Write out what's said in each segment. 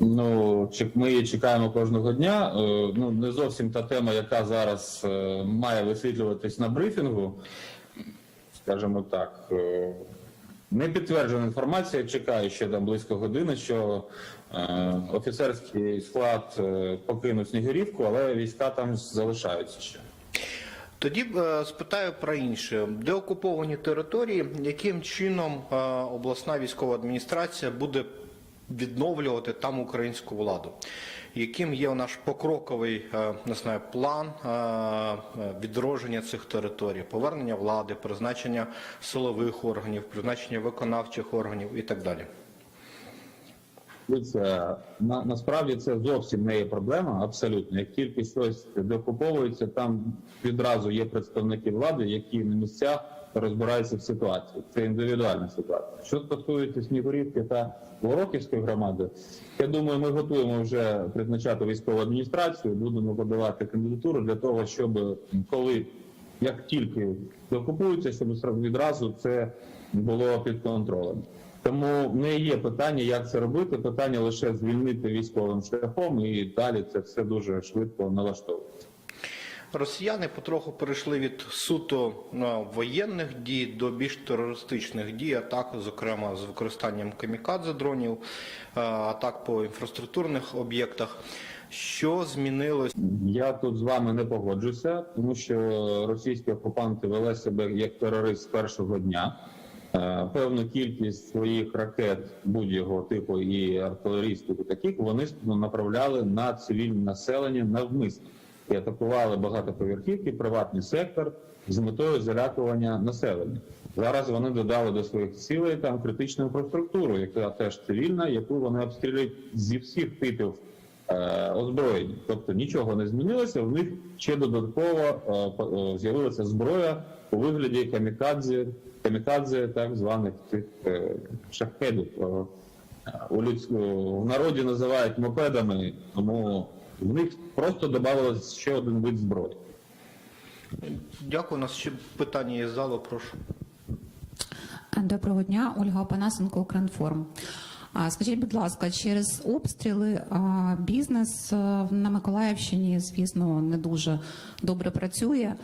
Ну, ми її чекаємо кожного дня. Е, Ну, не зовсім та тема, яка зараз е, має висвітлюватись на брифінгу. Скажімо так, е, не підтверджена інформація. Чекаю ще там близько години, що офіцерський склад е, покинув Снігурівку, але війська там залишаються ще. Тоді спитаю про інше. Де окуповані території, яким чином обласна військова адміністрація буде відновлювати там українську владу? Яким є наш покроковий е, не знаю, план е, відродження цих територій, повернення влади, призначення силових органів, призначення виконавчих органів і так далі? Дивіться, на, насправді це зовсім не є проблема, абсолютно. Як тільки щось докуповується, там відразу є представники влади, які на місцях розбираються в ситуації. Це індивідуальна ситуація. Що стосується Снігурівки та Вороківської громади, я думаю, ми готуємо вже призначати військову адміністрацію, будемо подавати кандидатуру для того, щоб коли як тільки докупуються, щоб відразу це було під контролем. Тому не є питання, як це робити. Питання лише звільнити військовим шляхом, і далі це все дуже швидко налаштовується. Росіяни потроху перейшли від суто ну, воєнних дій до більш терористичних дій, атак, зокрема з використанням камікадзе дронів, е, атак по інфраструктурних об'єктах. Що змінилось? Я тут з вами не погоджуся, тому що російські окупанти вели себе як терорист з першого дня. Е, Певну кількість своїх ракет будь-якого типу і артилерійських і таких вони направляли на цивільне населення навмисно і атакували багатоповерхівки, приватний сектор з метою залякування населення. Зараз вони додали до своїх цілей там критичну інфраструктуру, яка теж цивільна, яку вони обстрілюють зі всіх типів е, озброєння. Тобто нічого не змінилося. В них ще додатково е, е, з'явилася зброя у вигляді камікадзе, камікадзе так званих цих е, шахедів. Е, У людську в народі називають мопедами, тому в них просто додавалось ще один вид зброї. Дякую. У нас ще питання із залу. Прошу. Доброго дня, Ольга Опанасенко, Укрінформ. Скажіть, будь ласка, через обстріли бізнес на Миколаївщині, звісно, не дуже добре працює.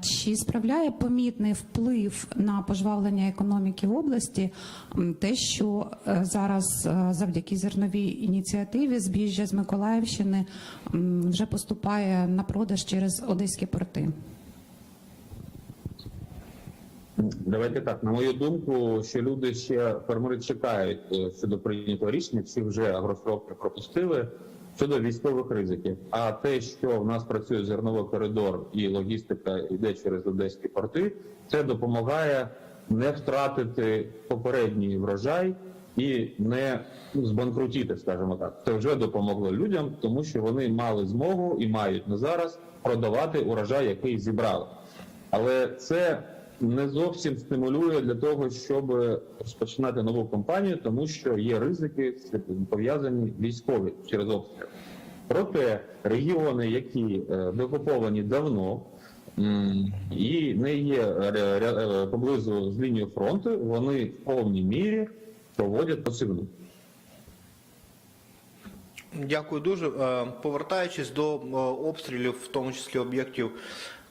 Чи справляє помітний вплив на пожвавлення економіки в області те, що е, зараз е, завдяки зерновій ініціативі збіжжя з Миколаївщини вже поступає на продаж через одеські порти? Давайте так, на мою думку, що люди ще фермери чекають е, щодо прийнятого рішення, всі вже агросроки пропустили щодо військових ризиків. А те, що в нас працює зерновий коридор і логістика йде через одеські порти, це допомагає не втратити попередній врожай і не збанкрутіти, скажімо так. Це вже допомогло людям, тому що вони мали змогу і мають на зараз продавати урожай, який зібрали. Але це не зовсім стимулює для того, щоб розпочинати нову кампанію, тому що є ризики пов'язані військові через обстріл. Проте регіони, які е, докуповані давно і не є е, поблизу з лінією фронту, вони в повній мірі проводять посильну. Дякую дуже. Е, Повертаючись до обстрілів, в тому числі об'єктів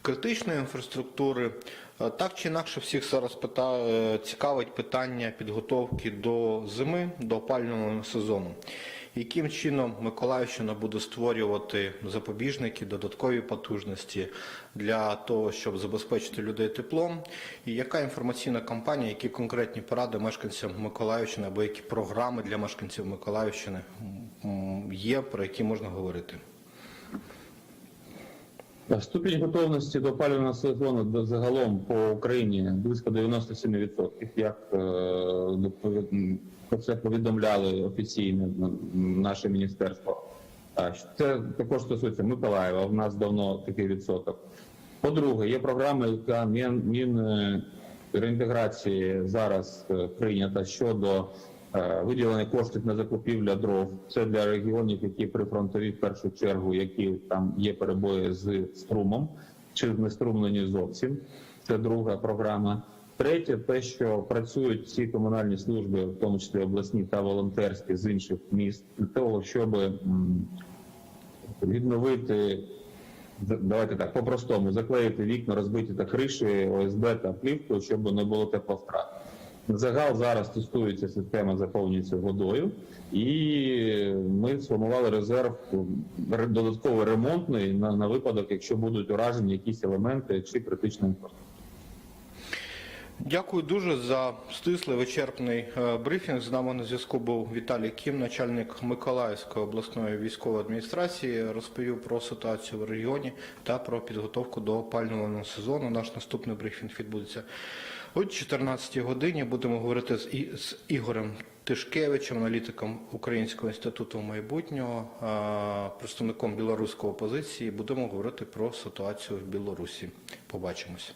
критичної інфраструктури, так чи інакше всіх зараз пита... е, цікавить питання підготовки до зими, до опалювального сезону. Яким чином Миколаївщина буде створювати запобіжники, додаткові потужності для того, щоб забезпечити людей теплом? І яка інформаційна кампанія, які конкретні поради мешканцям Миколаївщини або які програми для мешканців Миколаївщини є, про які можна говорити? Ступінь готовності до опалювального сезону загалом по Україні близько 97%, як е, про це повідомляли офіційно наше міністерство. Це також стосується Миколаєва. У нас давно такий відсоток. По-друге, є програма, яка Мін е, реінтеграції зараз е, прийнята щодо е, виділення коштів на закупівля дров. Це для регіонів, які прифронтові в першу чергу, які там є перебої з струмом чи не струмлені зовсім. Це друга програма. Третє, те, що працюють всі комунальні служби, в тому числі обласні та волонтерські з інших міст, для того, щоб відновити, давайте так, по-простому, заклеїти вікна, розбиті та криші, ОСБ та плівкою, щоб не було тепловтрат. Загал зараз тестується система, заповнюється водою, і ми сформували резерв додатково ремонтний на, на випадок, якщо будуть уражені якісь елементи чи критична інфраструктура. Дякую дуже за стислий вичерпний е, брифінг. З нами на зв'язку був Віталій Кім, начальник Миколаївської обласної військової адміністрації. Розповів про ситуацію в регіоні та про підготовку до опалювального сезону. Наш наступний брифінг відбудеться о 14-й годині. Будемо говорити з, І- з Ігорем Тишкевичем, аналітиком Українського інституту майбутнього, е, представником білоруської опозиції. Будемо говорити про ситуацію в Білорусі. Побачимось.